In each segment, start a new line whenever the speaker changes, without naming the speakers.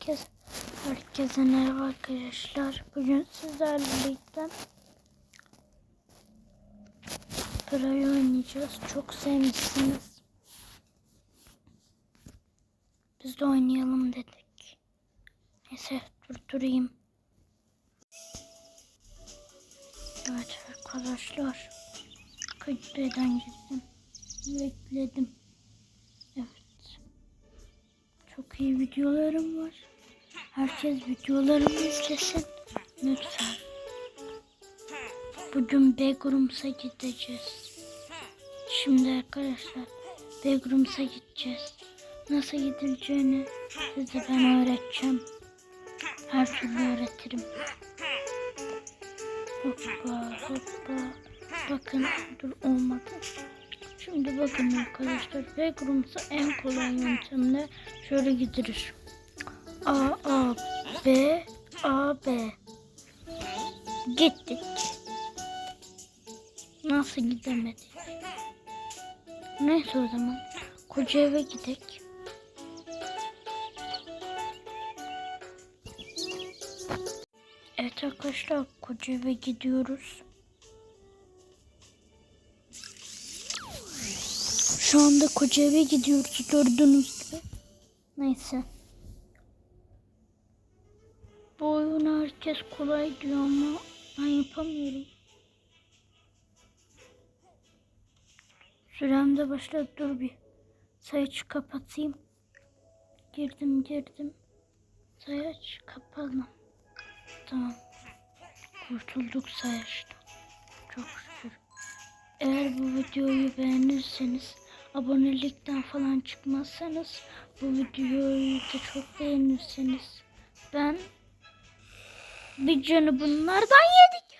Herkes, herkese merhaba arkadaşlar. Bugün sizlerle birlikte Pra'yı oynayacağız. Çok sevmişsiniz. Biz de oynayalım dedik. Neyse durdurayım. Evet arkadaşlar. Kayıtlardan gittim. Bekledim. Evet. Çok iyi videolarım var. Herkes videolarımı izlesin. Lütfen. Bugün Begrums'a gideceğiz. Şimdi arkadaşlar Begrums'a gideceğiz. Nasıl gidileceğini size ben öğreteceğim. Her türlü öğretirim. Hoppa hoppa. Bakın dur olmadı. Şimdi bakın arkadaşlar Backrums'a en kolay yöntemle şöyle gidilir. A A B A B Gittik. Nasıl gidemedik? Neyse o zaman koca eve gidek. Evet arkadaşlar koca eve gidiyoruz. Şu anda koca eve gidiyoruz gördüğünüz gibi. Neyse. Bu oyunu herkes kolay diyor ama ben yapamıyorum. Sürem de başladı. Dur bir. Sayıcı kapatayım. Girdim girdim. Sayaç kapalı. Tamam. Kurtulduk sayaçtan. Çok şükür. Eğer bu videoyu beğenirseniz abonelikten falan çıkmazsanız bu videoyu da çok beğenirseniz ben bir canı bunlardan yedik.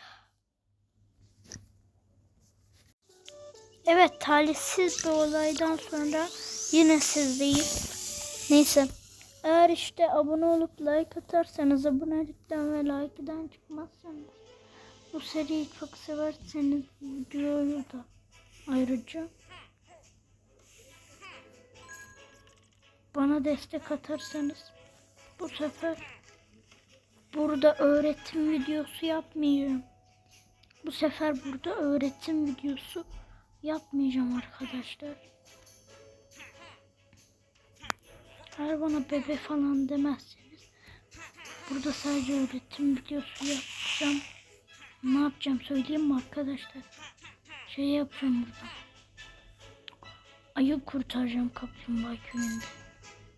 Evet talihsiz bir olaydan sonra yine sizdeyiz. Neyse. Eğer işte abone olup like atarsanız abonelikten ve like'den çıkmazsanız bu seriyi çok severseniz videoyu da ayrıca bana destek atarsanız bu sefer burada öğretim videosu yapmayacağım. Bu sefer burada öğretim videosu yapmayacağım arkadaşlar. Eğer bana bebe falan demezseniz burada sadece öğretim videosu yapacağım. Ne yapacağım söyleyeyim mi arkadaşlar? Şey yapacağım burada. Ayı kurtaracağım kaplumbağa köyünde.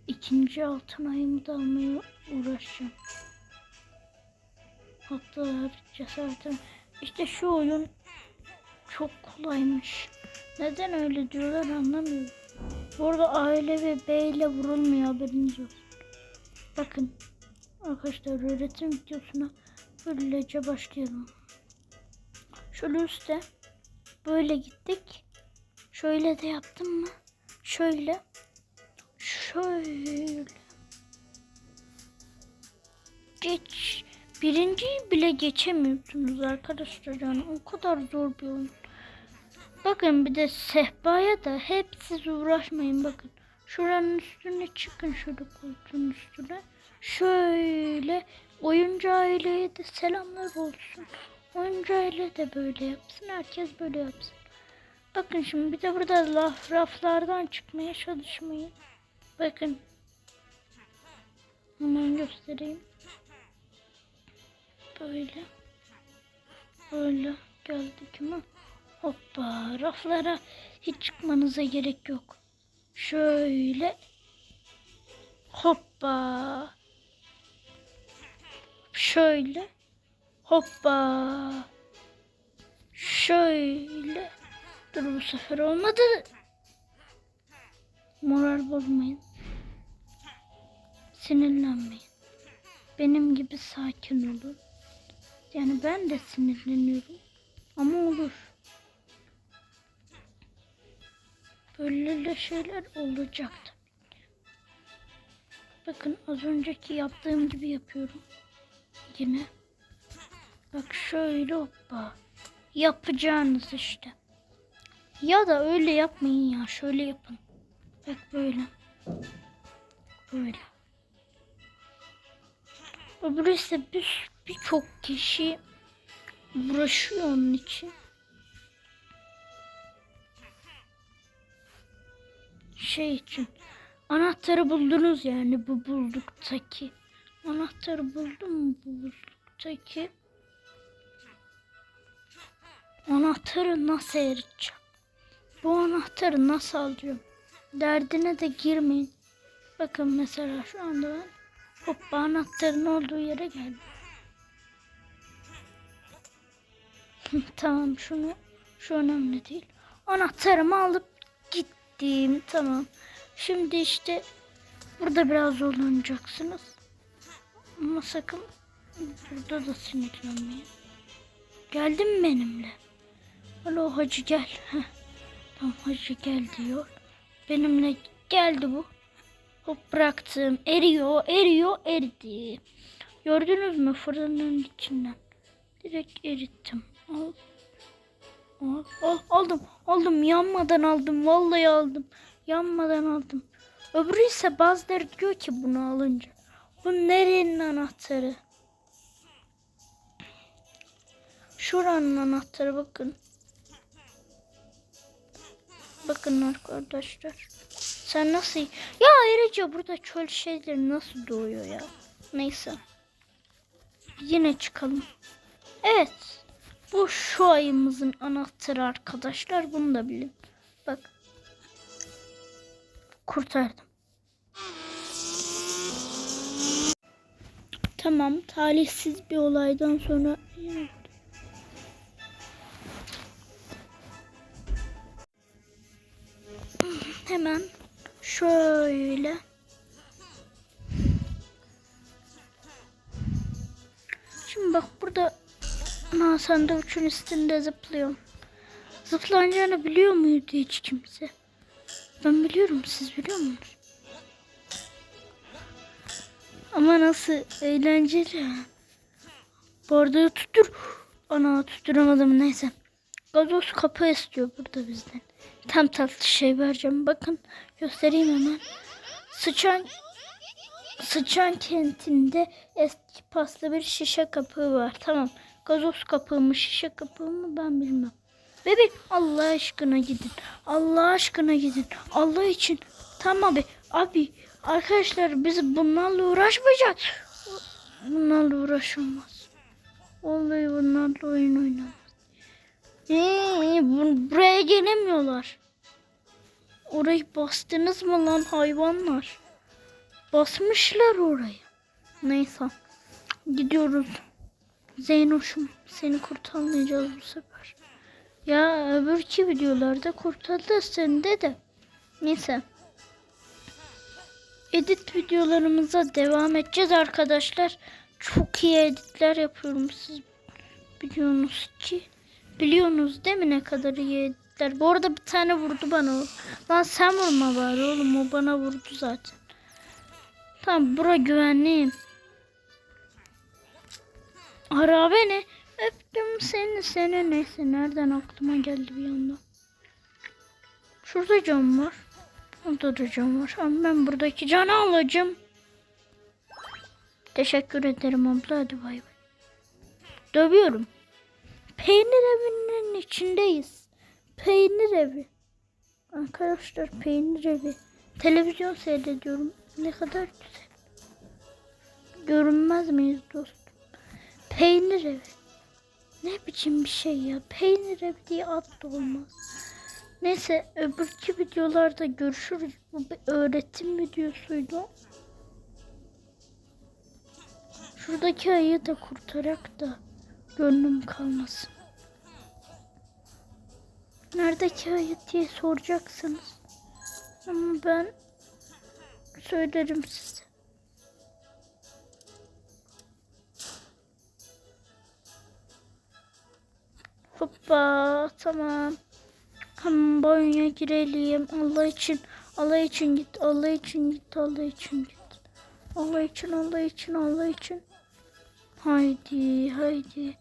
İkinci altın ayımı da almaya uğraşacağım. Hatta cesaretim. İşte şu oyun çok kolaymış. Neden öyle diyorlar anlamıyorum. Bu arada aile ve B ile vurulmuyor haberiniz olsun. Bakın arkadaşlar öğretim videosuna böylece başlayalım. Şöyle üstte böyle gittik. Şöyle de yaptım mı? Şöyle. Şöyle. Geç. Birinciyi bile geçemiyorsunuz arkadaşlar yani o kadar zor bir oyun. Bakın bir de sehpaya da hep siz uğraşmayın bakın. Şuranın üstüne çıkın şöyle koltuğun üstüne. Şöyle oyuncu aileye de selamlar olsun. Oyuncu aile de böyle yapsın. Herkes böyle yapsın. Bakın şimdi bir de burada laf, raflardan çıkmaya çalışmayın. Bakın. Hemen göstereyim. Böyle. Böyle geldik ama hoppa raflara hiç çıkmanıza gerek yok. Şöyle hoppa şöyle hoppa şöyle dur bu sefer olmadı. Moral bozmayın. Sinirlenmeyin. Benim gibi sakin olun. Yani ben de sinirleniyorum. Ama olur. Böyle de şeyler olacak tabii. Bakın az önceki yaptığım gibi yapıyorum. Yine. Bak şöyle hoppa. Yapacağınız işte. Ya da öyle yapmayın ya. Şöyle yapın. Bak böyle. Böyle. İse bir birçok kişi uğraşıyor onun için. Şey için. Anahtarı buldunuz yani bu bulduktaki. Anahtarı buldum mu bu bulduktaki? Anahtarı nasıl eriteceğim? Bu anahtarı nasıl alacağım? Derdine de girmeyin. Bakın mesela şu anda ben hoppa anahtarın olduğu yere geldim. tamam şunu şu önemli değil. Anahtarımı alıp gittim. Tamam. Şimdi işte burada biraz zorlanacaksınız. Ama sakın burada da sinirlenmeyin. Geldin benimle? Alo hacı gel. Heh. Tamam hacı gel diyor. Benimle geldi bu. Hop bıraktım. Eriyor, eriyor, eridi. Gördünüz mü fırının içinden? Direkt erittim. Al. Al, al, aldım, aldım. Yanmadan aldım. Vallahi aldım. Yanmadan aldım. Öbürü ise bazıları diyor ki bunu alınca. Bu nerenin anahtarı? Şuranın anahtarı bakın. Bakın arkadaşlar. Sen nasıl... Ya ayrıca burada çöl şeyleri nasıl doğuyor ya? Neyse. Yine çıkalım. Evet. Bu şu ayımızın anahtarı arkadaşlar. Bunu da bilin. Bak. Kurtardım. Tamam. Talihsiz bir olaydan sonra hemen şöyle Şimdi bak burada na sandviçin üstünde zıplıyorum. Zıplanacağını biliyor muydu hiç kimse? Ben biliyorum siz biliyor musunuz? Ama nasıl eğlenceli. Bardağı tuttur. Ana tutturamadım neyse. Gazoz kapı istiyor burada bizden. Tam tatlı şey vereceğim. Bakın göstereyim hemen. Sıçan Sıçan kentinde eski paslı bir şişe kapığı var. Tamam. Gazoz kapığı mı şişe kapığı mı ben bilmem. Bebek Allah aşkına gidin. Allah aşkına gidin. Allah için. Tamam abi. Abi arkadaşlar biz bunlarla uğraşmayacağız. Bunlarla uğraşılmaz. Vallahi bunlarla oyun oynamaz. Ee, bu- gelemiyorlar. Orayı bastınız mı lan hayvanlar? Basmışlar orayı. Neyse. Gidiyoruz. Zeynoş'um seni kurtarmayacağız bu sefer. Ya öbürki videolarda kurtardı seni de de. Neyse. Edit videolarımıza devam edeceğiz arkadaşlar. Çok iyi editler yapıyorum siz biliyorsunuz ki. Biliyorsunuz değil mi ne kadar iyi editler. Bu arada bir tane vurdu bana. Lan sen vurma bari oğlum o bana vurdu zaten. Tamam bura güvenliyim. Ara beni. Öptüm seni seni neyse nereden aklıma geldi bir anda. Şurada cam var. Orada da cam var. Ama ben buradaki canı alacağım. Teşekkür ederim abla hadi bay bay. Dövüyorum. Peynir evinin içindeyiz. Peynir evi. Arkadaşlar peynir evi. Televizyon seyrediyorum. Ne kadar güzel. Görünmez miyiz dostum? Peynir evi. Ne biçim bir şey ya. Peynir evi diye ad da olmaz. Neyse öbürki videolarda görüşürüz. Bu bir öğretim videosuydu. Şuradaki ayı da kurtarak da gönlüm kalmasın. Neredeki ayı diye soracaksınız. Ama ben söylerim size. Hoppa tamam. Hemen banyoya girelim. Allah için Allah için git. Allah için git. Allah için git. Allah için Allah için Allah için. Haydi haydi.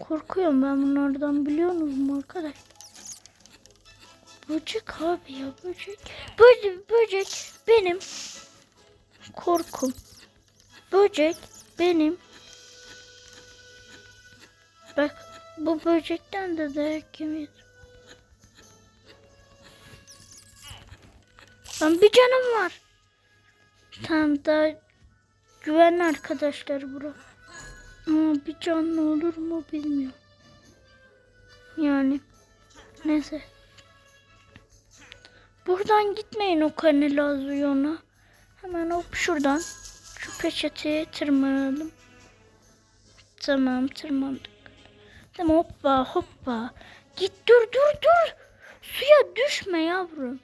Korkuyorum ben bunlardan biliyorsunuz mu arkadaş? Böcek abi ya böcek. Böcek, böcek benim korkum. Böcek benim. Bak bu böcekten de dayak yemeyiz. Lan bir canım var. Tamam daha güvenli arkadaşlar bura. Ama bir canlı olur mu bilmiyorum. Yani neyse. Buradan gitmeyin o kanalizasyona. Hemen hop şuradan şu peçeteye tırmanalım. Tamam tırmandık. Tamam hoppa hoppa. Git dur dur dur. Suya düşme yavrum.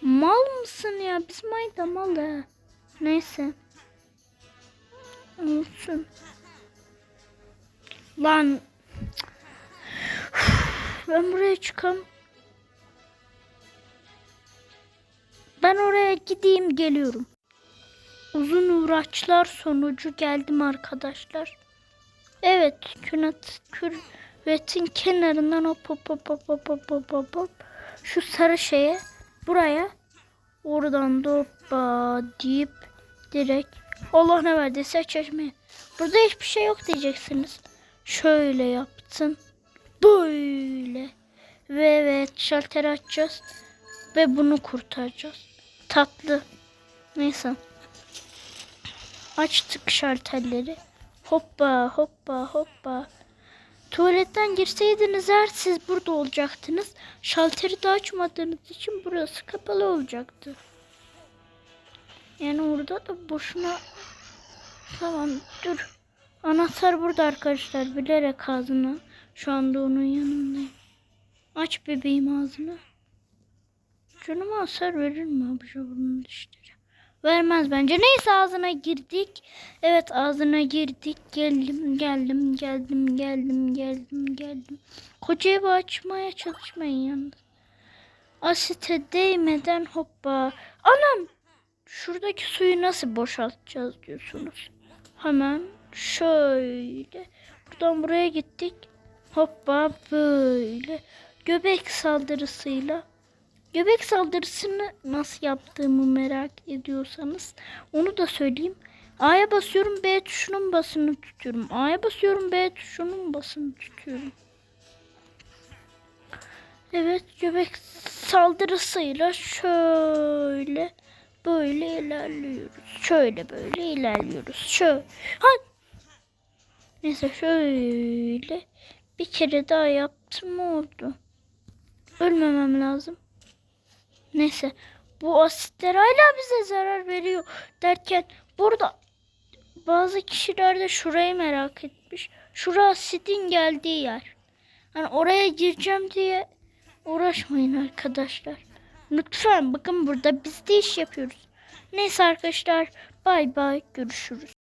Mal mısın ya? Biz mayda mal ha. Neyse. Olsun. Lan. Ben buraya çıkam. Ben oraya gideyim geliyorum. Uzun uğraşlar sonucu geldim arkadaşlar. Evet, künat, küretin kenarından hop hop hop hop hop hop hop hop hop. Şu sarı şeye buraya oradan da hoppa deyip direkt Allah ne verdiyse çeşmeye. Burada hiçbir şey yok diyeceksiniz. Şöyle yaptın. Böyle. Ve evet şalter açacağız. Ve bunu kurtaracağız. Tatlı. Neyse. Açtık şalterleri. Hoppa hoppa hoppa. Tuvaletten girseydiniz eğer siz burada olacaktınız. Şalteri de açmadığınız için burası kapalı olacaktı. Yani orada da boşuna... Tamam dur. Anahtar burada arkadaşlar. Bilerek ağzını. Şu anda onun yanındayım. Aç bebeğim ağzını. Canıma hasar verir mi şu bunun dişleri? Vermez bence. Neyse ağzına girdik. Evet ağzına girdik. Geldim geldim geldim geldim geldim geldim. Koca evi açmaya çalışmayın yalnız. Asite değmeden hoppa. Anam! Şuradaki suyu nasıl boşaltacağız diyorsunuz. Hemen şöyle. Buradan buraya gittik. Hoppa böyle. Göbek saldırısıyla Göbek saldırısını nasıl yaptığımı merak ediyorsanız onu da söyleyeyim. A'ya basıyorum B tuşunun basını tutuyorum. A'ya basıyorum B tuşunun basını tutuyorum. Evet göbek saldırısıyla şöyle böyle ilerliyoruz. Şöyle böyle ilerliyoruz. Şöyle. Ha. Neyse şöyle bir kere daha yaptım oldu. Ölmemem lazım. Neyse bu asitler hala bize zarar veriyor derken burada bazı kişiler de şurayı merak etmiş. Şura asitin geldiği yer. Hani oraya gireceğim diye uğraşmayın arkadaşlar. Lütfen bakın burada biz de iş yapıyoruz. Neyse arkadaşlar bay bay görüşürüz.